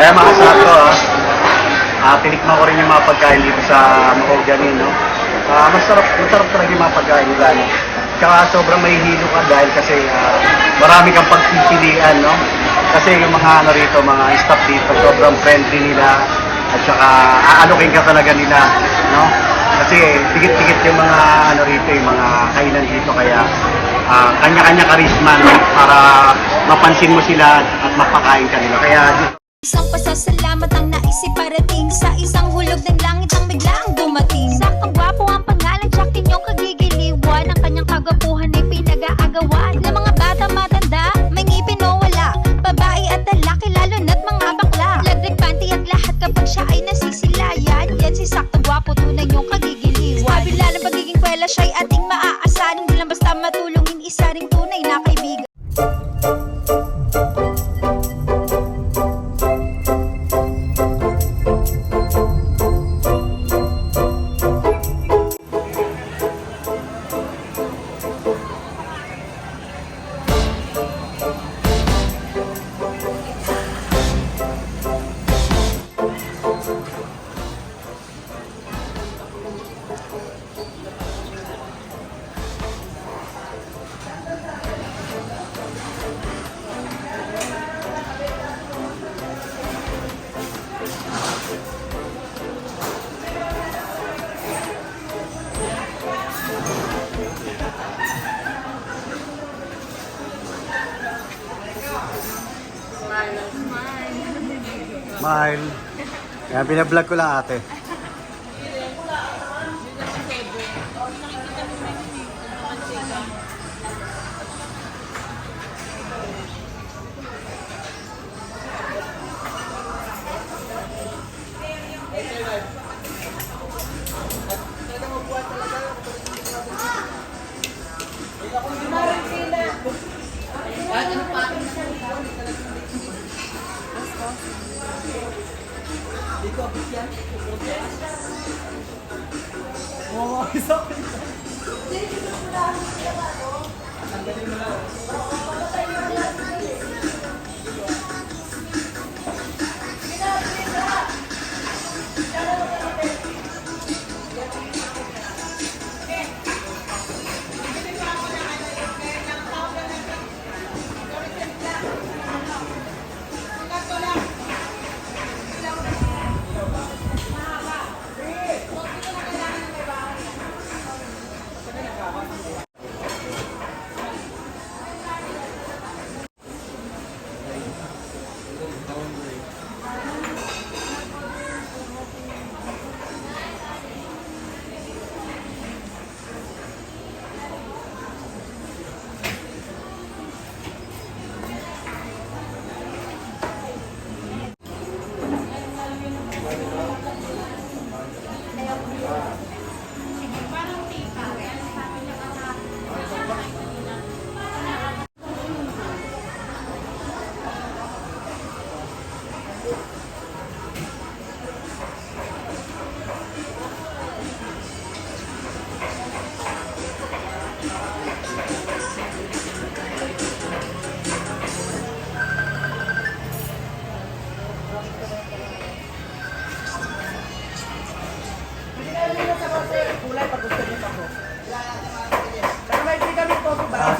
Kaya mga sakto ah. Ah, tinikman ko rin yung mga pagkain dito sa Mahogany, no? Ah, masarap, masarap talaga yung mga pagkain nila, no? Tsaka sobrang mahihilo ka dahil kasi ah, marami kang pagpipilian, no? Kasi yung mga ano rito, mga staff dito, sobrang friendly nila at saka aalokin ka talaga nila, no? Kasi tigit-tigit yung mga ano rito, yung mga kainan dito kaya ah, kanya-kanya karisma, no? Para mapansin mo sila at mapakain ka nila. Kaya Isang pasasalamat ang naisip parating. Sa isang hulog ng langit ang biglaang dumating. Saktong gwapo ang pangalan Tsak inyong kagigiliwan binablog ko lang ate.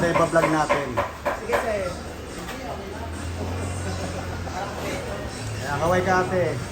Ate, ibablog natin. Sige, sir. Kaway ka ate.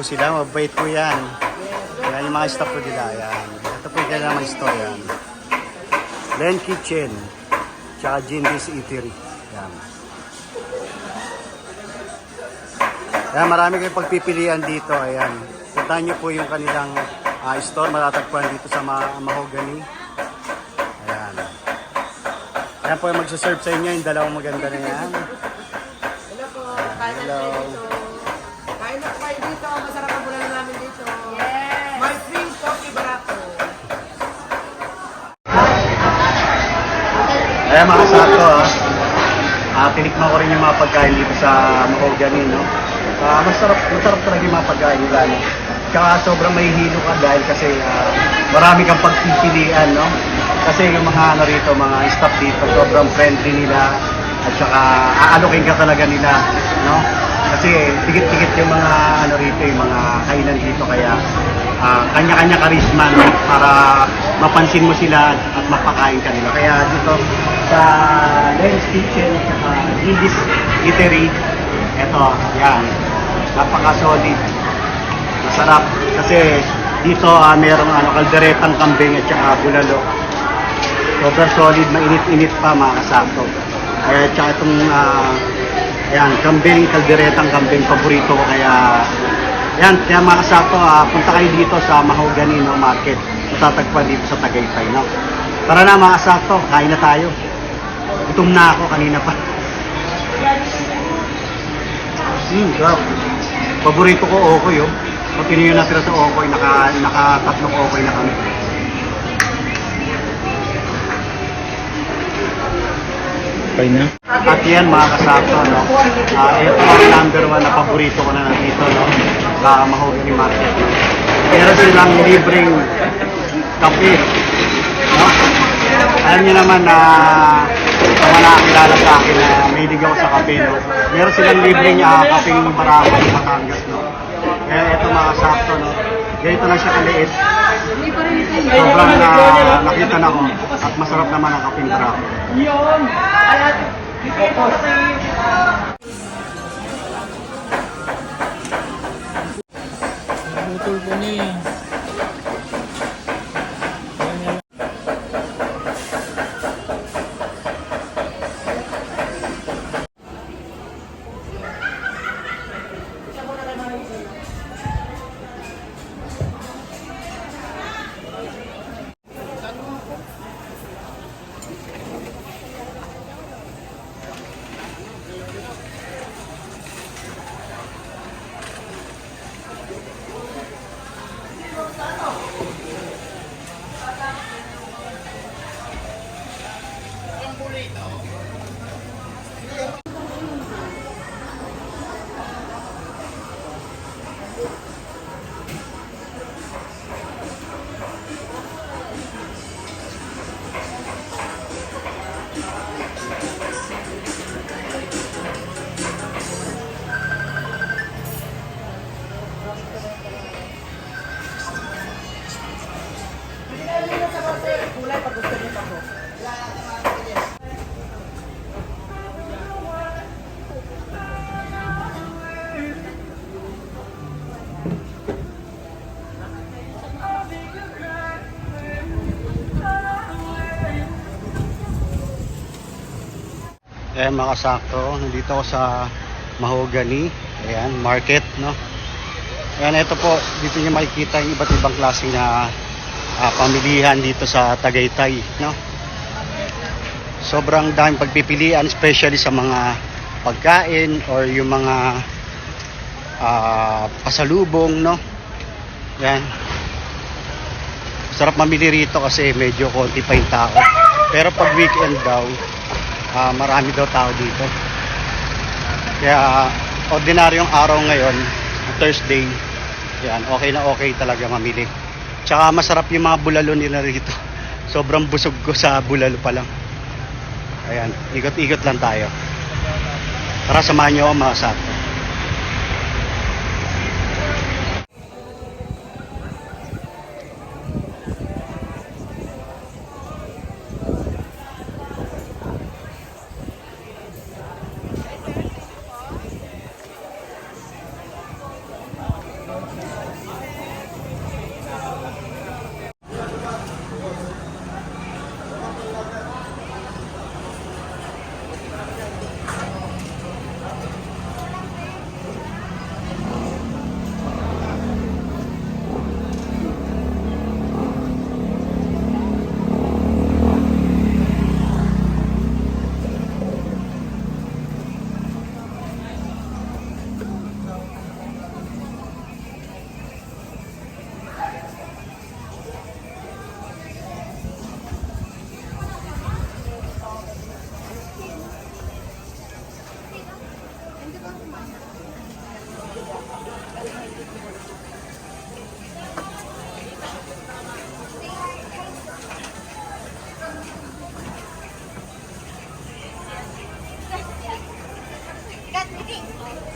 Po sila. Mabait po yan. Ayan yung mga staff po nila. Ayan. Ito po yung kailangan store yan. Len Kitchen. Tsaka Jindy's Eatery. Ayan. Ayan, marami kayong pagpipilian dito. Ayan. Puntahan nyo po yung kanilang ah, store. Matatagpuan dito sa Ma- Mahogany. Ayan. Ayan po yung magsaserve sa inyo. Yung dalawang maganda na yan. Hello po, Hello. Ayan mga sakto ha. Ah, tinikman ko rin yung mga pagkain dito sa Mahogany, no? Ah, masarap, masarap talaga yung mga pagkain nila, no? Tsaka sobrang may hilo ka dahil kasi ah, marami kang pagpipilian, no? Kasi yung mga ano rito, mga staff dito, sobrang friendly nila at saka aalokin ka talaga nila, no? Kasi tigit-tigit yung mga ano rito, yung mga kainan dito kaya ah, kanya-kanya karisma no? para mapansin mo sila at mapakain ka nila. Kaya dito sa Len's Kitchen at saka Gildy's Eatery, eto, yan, napaka-solid. Masarap kasi dito ah, merong ano, kalderetang kambing at saka bulalo. Sobrang solid, mainit-init pa mga kasakto. Kaya tsaka itong ah, Ayan, kambing, kalderetang kambing, paborito ko kaya Ayan, kaya mga kasakto, ah, punta kayo dito sa Mahogany no, Market. Matatagpuan dito sa Tagaytay, no? Tara na mga kasakto, kain na tayo. Gutom na ako kanina pa. Hmm, sarap. Paborito ko okoy, oh. Pag yun yung natira sa okoy, naka, naka tatlong okoy na kami. Okay na? At yan mga kasakto, no? Ah, ito ang number one na paborito ko na nandito, no? Sa Mahogany Market. No? Meron silang libreng kape, no? Alam niyo naman na sa mga nakakilala sa akin na may ligaw sa kape, no? Meron silang libreng uh, kapeng barako ng Batangas, no? Kaya ito mga kasakto, no? Ganito lang siya kaliit. Sobrang na nakita na ko at masarap naman ang kapeng barako. Nabutol ko na eh. Ayan mga kasakto, nandito ako sa Mahogany, ayan, market, no? Ayan, ito po, dito niyo makikita yung iba't ibang klase na ah, pamilihan dito sa Tagaytay, no? Sobrang daming pagpipilian, especially sa mga pagkain or yung mga ah, pasalubong, no? Ayan. Sarap mamili rito kasi medyo konti pa yung tao. Pero pag weekend daw, Ah, marami daw tao dito. Kaya ordinaryong araw ngayon, Thursday, yan, okay na okay talaga mamili. Tsaka masarap yung mga bulalo nila rito. Sobrang busog ko sa bulalo pa lang. Ayan, ikot-ikot lang tayo. Tara, samahan nyo ako mga sakto. あっ!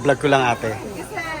Vlog ko lang ate. Sige, sir.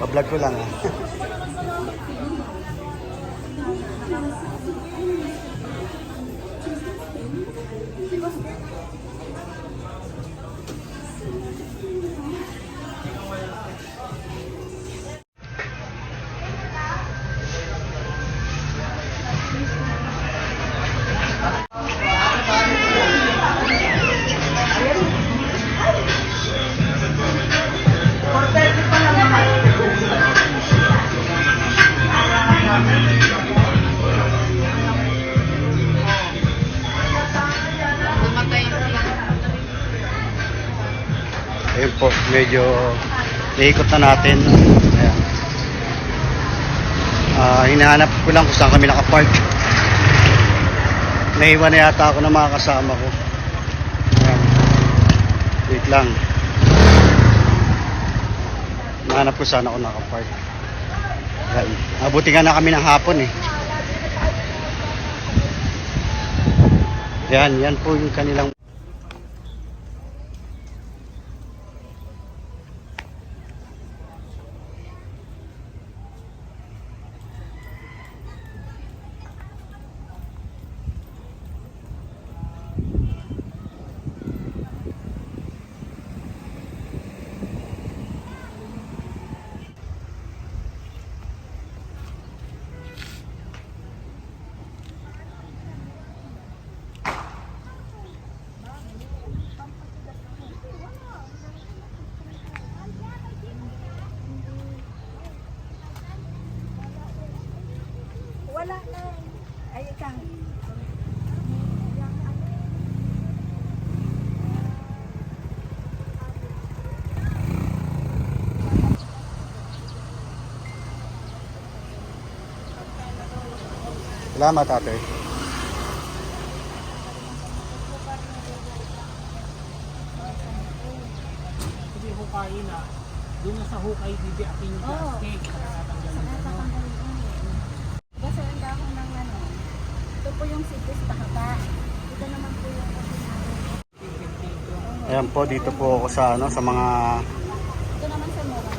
Pa-vlog ko lang ah. Ayun po, medyo iikot na natin. Ayan. Ah, hinahanap ko lang kung saan kami nakapark. Naiwan na yata ako ng mga kasama ko. Ayan. Wait lang. Hinahanap ko saan ako nakapark. Ayan. Abuti nga na kami ng hapon eh. Yan, yan po yung kanilang Salamat, ate. Hindi hukay na. Doon na sa hukay, bibi akin yung plastic. Kasi ang dahon ng ano. Ito po yung sitis pahaba. Ito naman po yung. Ayan po, dito po ako sa, ano, sa mga Ito naman sa mura.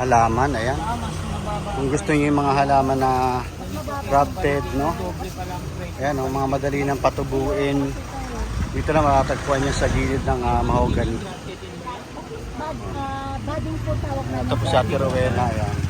halaman. Ayan. Kung gusto niyo yung mga halaman na grafted, no? Ayan, oh, mga madali ng patubuin. Dito na matatagpuan niyo sa gilid ng uh, mahogany. Ah. Ito po si Ate Rowena. Ayan.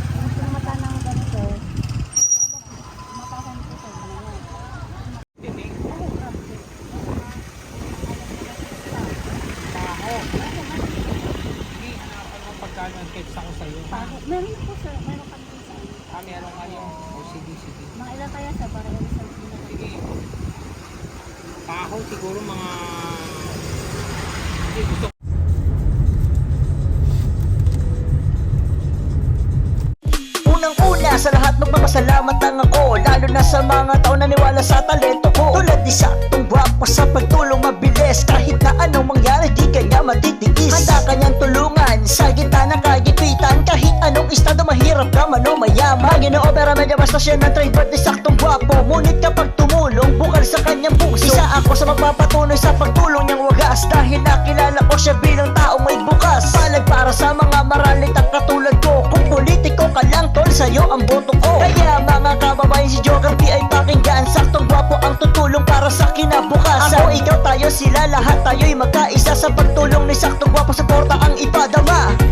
Sa lahat magpapasalamat lang ako. Lalo na sa mga tao na niwala sa talento ko. Tulad ni Saktong Gwapo sa pagtulong mabilis. Kahit na anong mangyari di kanya matitiis. Handa kanyang tulungan sa gitna ng kagipitan. Kahit anong estado mahirap ka man o mayaman. Ginoo pero medyo basta siya ng trade birth ni Saktong Gwapo Ngunit kapag tumulong bukal sa kanyang puso. Isa ako sa magpapatunay sa pagtulong niyang wagas. Dahil nakilala ko siya bilang taong may bukas. Palag para sa mga maralit at katulad ko politiko ka lang tol sa'yo ang boto ko. Kaya mga kababayan si Joker P ay pakinggan. Saktong gwapo ang tutulong para sa kinabukasan Ako, ikaw, tayo, sila lahat tayo'y magkaisa Sa pagtulong ni Saktong gwapo. Suporta ang ipadama